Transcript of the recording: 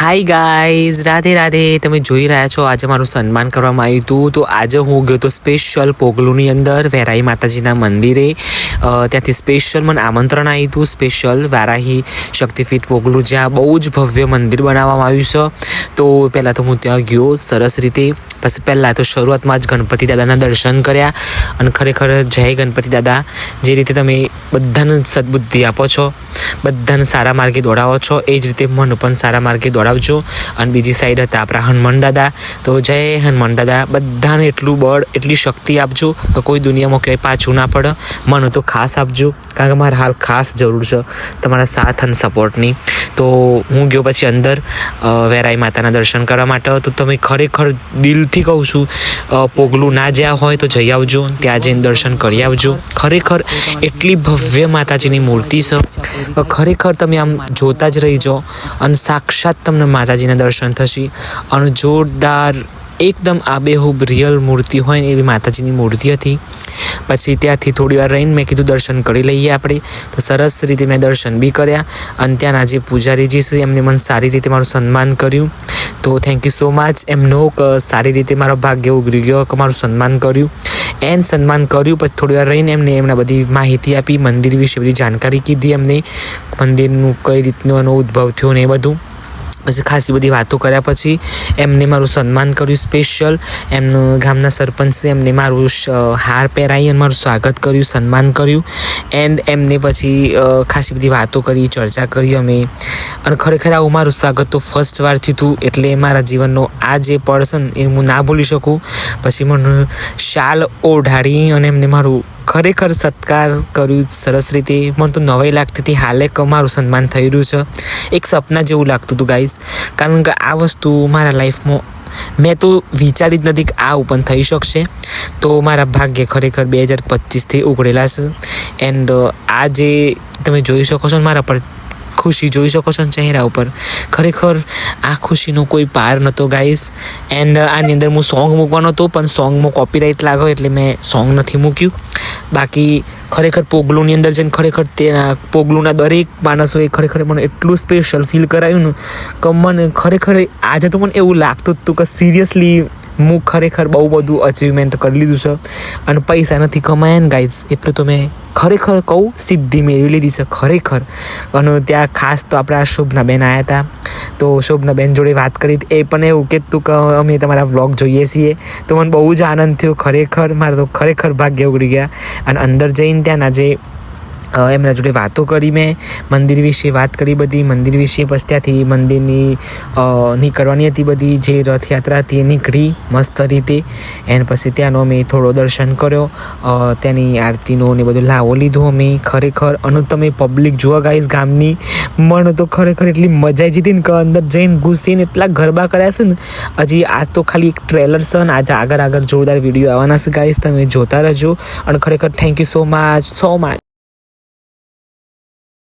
Hi guys Radhe Radhe. તમે જોઈ રહ્યા છો, આજે મારું સન્માન કરવામાં આવ્યું હતું. તો આજે હું ગયો તો સ્પેશિયલ પોગલુની અંદર વેરાહી માતાજીના મંદિરે. ત્યાંથી સ્પેશિયલ મને આમંત્રણ આવ્યું હતું સ્પેશિયલ વારાહી શક્તિપીઠ પોગલું, જ્યાં બહુ જ ભવ્ય મંદિર બનાવવામાં આવ્યું છે. તો પહેલાં તો હું ત્યાં ગયો સરસ રીતે. પછી પહેલાં તો શરૂઆતમાં જ ગણપતિ દાદાના દર્શન કર્યા. અને ખરેખર જય ગણપતિ દાદા. જે રીતે તમે બધાને સદબુદ્ધિ આપો છો. બધાને સારા માર્ગે દોડાવો છો. એ જ રીતે મને પણ સારા માર્ગે દોડાવજો. અને બીજી સાઈડ હતા આપણા હનુમાન દાદા. તો જય હનુમાન દાદા. બધાને એટલું બળ, એટલી શક્તિ આપજો કોઈ દુનિયામાં ક્યાંય પાછું ના પડે. મને તો ખાસ આપજો, કારણ કે મારે હાલ ખાસ જરૂર છે તમારા સાથ અને સપોર્ટની. તો હું ગયો પછી અંદર વેરાઈ માતાના દર્શન કરવા માટે. તો તમે ખરેખર દિલથી કહું છું પોગલું ના જ્યાં હોય તો જઈ આવજો. ત્યાં જઈને દર્શન કરી આવજો. ખરેખર એટલી ભવ્ય માતાજીની મૂર્તિ છે. ખરેખર તમે આમ જોતા જ રહી જાઓ અને સાક્ષાત તમને માતાજીના દર્શન થશે અને જોરદાર એકદમ આબેહૂબ રિયલ મૂર્તિ હોય ને એવી માતાજીની મૂર્તિ હતી. પછી ત્યાંથી થોડી વાર રહીને મેં કીધું દર્શન કરી લઈએ આપણે. તો સરસ રીતે મેં દર્શન બી કર્યા અને ત્યાંના જે પૂજારીજી છે, એમને મને સારી રીતે મારું સન્માન કર્યું. તો થેન્ક યુ સો મચ એમનો સારી રીતે મારો ભાગ્ય ઉગરી ગયો કે મારું સન્માન કર્યું. એન સન્માન કર્યું, પછી થોડી વાર રહીને એમને એમને બધી માહિતી આપી, મંદિર વિશે બધી જાણકારી કીધી એમને. મંદિરનું કઈ રીતનો એનો ઉદ્ભવ થયો ને એ બધું. પછી ખાસી બધી વાતો કર્યા પછી એમને મારું સન્માન કર્યું સ્પેશિયલ એમનું ગામના સરપંચે એમને મારું હાર પહેરાવી અને મારું સ્વાગત કર્યું, સન્માન કર્યું. એન્ડ એમને પછી ખાસી બધી વાતો કરી, ચર્ચા કરી અમે. અને ખરેખર આવું મારું સ્વાગત તો ફર્સ્ટ વાર થયું હતું, એટલે મારા જીવનનો આ જે પર્સન એ હું ના ભૂલી શકું. પછી મને શાલ ઓઢાડી અને એમને મારું ખરેખર સત્કાર કર્યું સરસ રીતે. મને તો નવાઈ લાગતી હતી, હાલે મારું સન્માન થઈ રહ્યું છે. એક સપના જેવું લાગતું હતું ગાઈસ કારણ કે આ વસ્તુ મારા લાઈફમાં મેં તો વિચારી જ નથી કે આ ઓપન થઈ શકશે. તો મારા ભાગ્ય ખરેખર બે હજાર પચીસથી ઉઘડેલા છે. એન્ડ આ જે તમે જોઈ શકો છો મારા પર ખુશી જોઈ શકો છો ચહેરા ઉપર. ખરેખર આ ખુશીનો કોઈ પાર નહોતો ગાઈસ એન્ડ આની અંદર હું સોંગ મૂકવાનો હતો, પણ સોંગમાં કોપીરાઇટ લાગો એટલે મેં સોંગ નથી મૂક્યું. બાકી ખરેખર પોગલુંની અંદર જઈને ખરેખર તેના, પોગલુંના દરેક માણસોએ ખરેખર મને એટલું સ્પેશિયલ ફીલ કરાયું ને, કે મને ખરેખર આજે તો મને એવું લાગતું હતું કે સિરિયસલી હું ખરેખર બહુ બધું અચીવમેન્ટ કરી લીધું છે અને પૈસા નથી કમાયા ને ગાઈઝ એટલું તો મેં ખરેખર કહું સિદ્ધિ મેળવી લીધી છે ખરેખર. અને ત્યાં ખાસ તો આપણા શોભનાબેન આવ્યા હતા. તો શોભનાબેન જોડે વાત કરી એ પણ એવું કહેતું કે અમે તમારા વ્લોગ જોઈએ છીએ. તો મને બહુ જ આનંદ થયો ખરેખર. મારે તો ખરેખર ભાગ્ય ઉગડી ગયા. અને અંદર જઈને ત્યાંના જે એમના જોડે વાતો કરી મેં, મંદિર વિશે વાત કરી બધી, મંદિર વિશે પછી ત્યાંથી મંદિરની નીકળવાની હતી બધી, જે રથયાત્રા હતી એ નીકળી મસ્ત રીતે. એન પછી ત્યાંનો અમે થોડો દર્શન કર્યો ત્યાંની આરતીનો ને બધું લાવો લીધો અમે. ખરેખર અને તમે પબ્લિક જોવા ગાઈશ ગામની મને તો ખરેખર એટલી મજા આવી જતી ને કે અંદર જઈને ઘૂસીને એટલા ગરબા કર્યા છે ને. હજી આ તો ખાલી એક ટ્રેલર છે ને, આજે આગળ આગળ જોરદાર વીડિયો આવવાના છે ગાઈશ તમે જોતા રહેજો. અને ખરેખર thank you so much so much